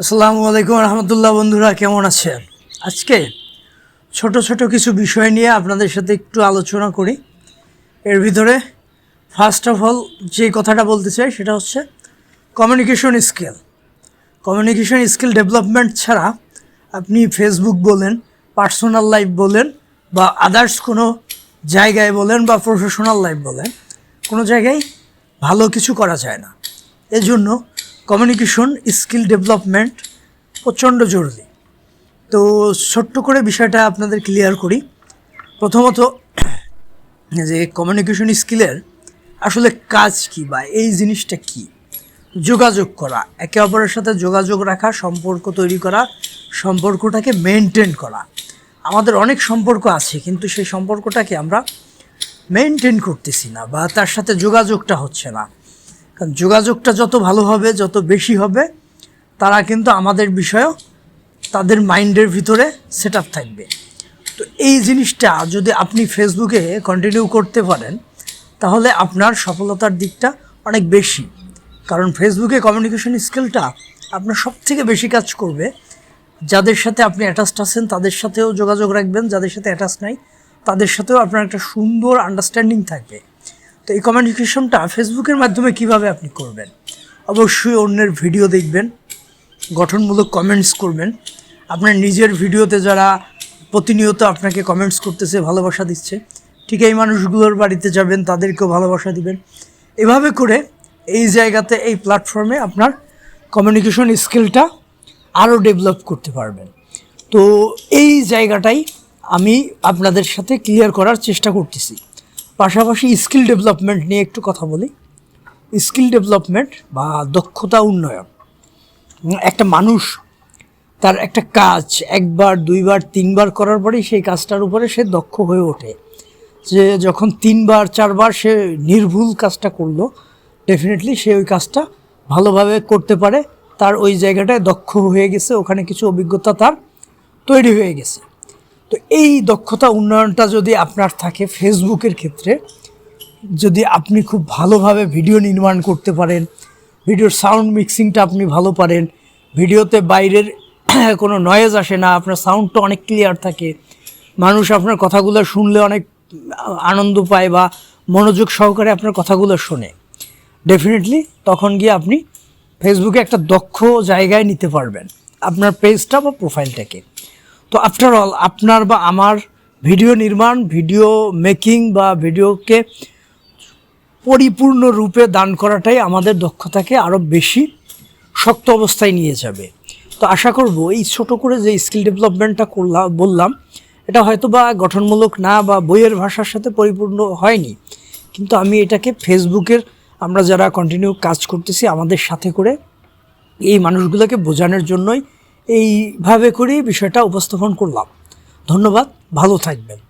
আসসালামু আলাইকুম রহমতুল্লাহ বন্ধুরা, কেমন আছেন? আজকে ছোট ছোট কিছু বিষয় নিয়ে আপনাদের সাথে একটু আলোচনা করি। এর ভিতরে ফার্স্ট অফ অল যে কথাটা বলতে চাই সেটা হচ্ছে communication skill communication skill development ছাড়া আপনি ফেসবুক বলেন পার্সোনাল লাইফ বলেন, বা আদার্স কোনো জায়গায় বলেন, বা প্রফেশনাল লাইফ বলেন, কোনো জায়গায় ভালো কিছু করা যায় না। এজন্য কমিউনিকেশন, স্কিল ডেভেলপমেন্ট প্রচণ্ড জরুরি। তো ছোট্ট করে বিষয়টা আপনাদের ক্লিয়ার করি। প্রথমত, যে কমিউনিকেশন স্কিলের আসলে কাজ কি বা এই জিনিসটা কি? যোগাযোগ করা, একে অপরের সাথে যোগাযোগ রাখা, সম্পর্ক তৈরি করা, সম্পর্কটাকে মেনটেন করা। আমাদের অনেক সম্পর্ক আছে, কিন্তু সেই সম্পর্কটাকে আমরা মেনটেন করতেছি না বা তার সাথে যোগাযোগটা হচ্ছে না। কারণ যোগাযোগটা যত ভালো হবে, যত বেশি হবে, তারা কিন্তু আমাদের বিষয়েও তাদের মাইন্ডের ভিতরে সেট আপ থাকবে। তো এই জিনিসটা যদি আপনি ফেসবুকে কন্টিনিউ করতে পারেন, তাহলে আপনার সফলতার দিকটা অনেক বেশি। কারণ ফেসবুকে কমিউনিকেশন স্কিলটা আপনার সব থেকে বেশি কাজ করবে। যাদের সাথে আপনি অ্যাটাচড আছেন, তাদের সাথেও যোগাযোগ রাখবেন, যাদের সাথে অ্যাটাচ নাই, তাদের সাথেও আপনার একটা সুন্দর আন্ডারস্ট্যান্ডিং থাকবে। তো এই কমিউনিকেশনটা ফেসবুকের মাধ্যমে কীভাবে আপনি করবেন? অবশ্যই অন্যের ভিডিও দেখবেন, গঠনমূলক কমেন্টস করবেন। আপনার নিজের ভিডিওতে যারা প্রতিনিয়ত আপনাকে কমেন্টস করতেছে, ভালোবাসা দিচ্ছে, ঠিক এই মানুষগুলোর বাড়িতে যাবেন, তাদেরকেও ভালোবাসা দিবেন। এভাবে করে এই জায়গাতে, এই প্ল্যাটফর্মে আপনার কমিউনিকেশন স্কিলটা আরও ডেভেলপ করতে পারবেন। তো এই জায়গাটাই আমি আপনাদের সাথে ক্লিয়ার করার চেষ্টা করতেছি। পাশাপাশি স্কিল ডেভেলপমেন্ট নিয়ে একটু কথা বলি। স্কিল ডেভেলপমেন্ট বা দক্ষতা উন্নয়ন। একটা মানুষ তার একটা কাজ একবার, দুইবার, তিনবার করার পরেই সেই কাজটার উপরে সে দক্ষ হয়ে ওঠে। যে যখন তিনবার, চারবার সে নির্ভুল কাজটা করল ডেফিনেটলি সে ওই কাজটা ভালোভাবে করতে পারে। তার ওই জায়গাটায় দক্ষ হয়ে গেছে, ওখানে কিছু অভিজ্ঞতা তার তৈরি হয়ে গেছে। তো এই দক্ষতা উন্নয়নটা যদি আপনার থাকে ফেসবুকের ক্ষেত্রে, যদি আপনি খুব ভালোভাবে ভিডিও নির্মাণ করতে পারেন, ভিডিওর সাউন্ড মিক্সিংটা আপনি ভালো পারেন, ভিডিওতে বাইরের কোনো নয়েজ আসে না, আপনার সাউন্ডটা অনেক ক্লিয়ার থাকে, মানুষ আপনার কথাগুলো শুনলে অনেক আনন্দ পায় বা মনোযোগ সহকারে আপনার কথাগুলো শোনে। ডেফিনেটলি তখন গিয়ে আপনি ফেসবুকে একটা দক্ষ জায়গায় নিতে পারবেন, আপনার পেজটা বা প্রোফাইলটাকে তো আফটার অল আপনার বা আমার ভিডিও নির্মাণ ভিডিও মেকিং বা ভিডিওকে পরিপূর্ণ রূপে দান করাটাই আমাদের দক্ষতাকে আরও বেশি শক্ত অবস্থায় নিয়ে যাবে। তো আশা করব এই ছোট করে যে স্কিল ডেভেলপমেন্টটা করলাম বললাম, এটা হয়তো বা গঠনমূলক না বা বইয়ের ভাষার সাথে পরিপূর্ণ হয়নি। কিন্তু আমি এটাকে ফেসবুকের আমরা যারা কন্টিনিউ কাজ করতেছি, আমাদের সাথে করে এই মানুষগুলোকে বোঝানোর জন্যই এইভাবে করেই বিষয়টা উপস্থাপন করলাম। ধন্যবাদ ভালো থাকবেন।